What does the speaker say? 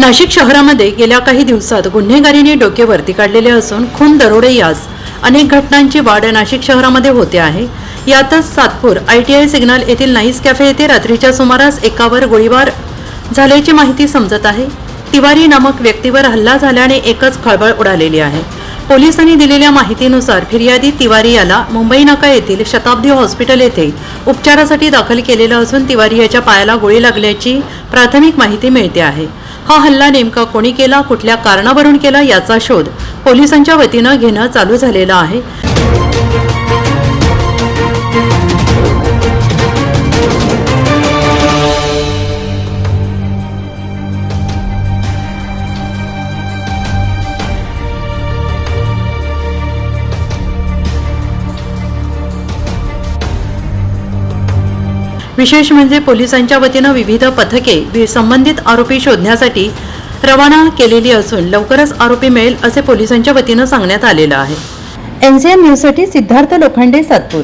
नाशिक शहरामध्ये गेल्या काही दिवसात गुन्हेगारीने डोके वरती काढलेले असून खून दरोडे यास अनेक घटनांची वाढ नाशिक शहरामध्ये होते आहे. यातच Satpur I T I signal येथील नाईस कॅफे येथे रात्रीच्या सुमारास एकावर गोळीबार झाल्याची माहिती समजत आहे. तिवारी नामक व्यक्तीवर हल्ला झाल्याने एकच खळबळ उडालेली आहे. पोलिसांनी दिलेल्या माहितीनुसार फिर्यादी तिवारी याला मुंबई नाका येथील शताब्दी हॉस्पिटल येथे उपचारासाठी दाखल केलेलं असून तिवारी याच्या पायाला गोळी लागल्याची प्राथमिक माहिती मिळते आहे. हा हल्ला नेमका कोणी केला कुठल्या कारणावरून केला याचा शोध पोलिसांच्या वतीनं घेणं चालू झालेलं आहे. विशेष म्हणजे पोलिसांच्या वतीनं विविध पथके वि- संबंधित आरोपी शोधण्यासाठी रवाना केलेली असून लवकरच आरोपी मिळेल असे पोलिसांच्या वतीनं सांगण्यात आलेलं आहे. एनसीएन न्यूजसाठी सिद्धार्थ लोखंडे सातपूर.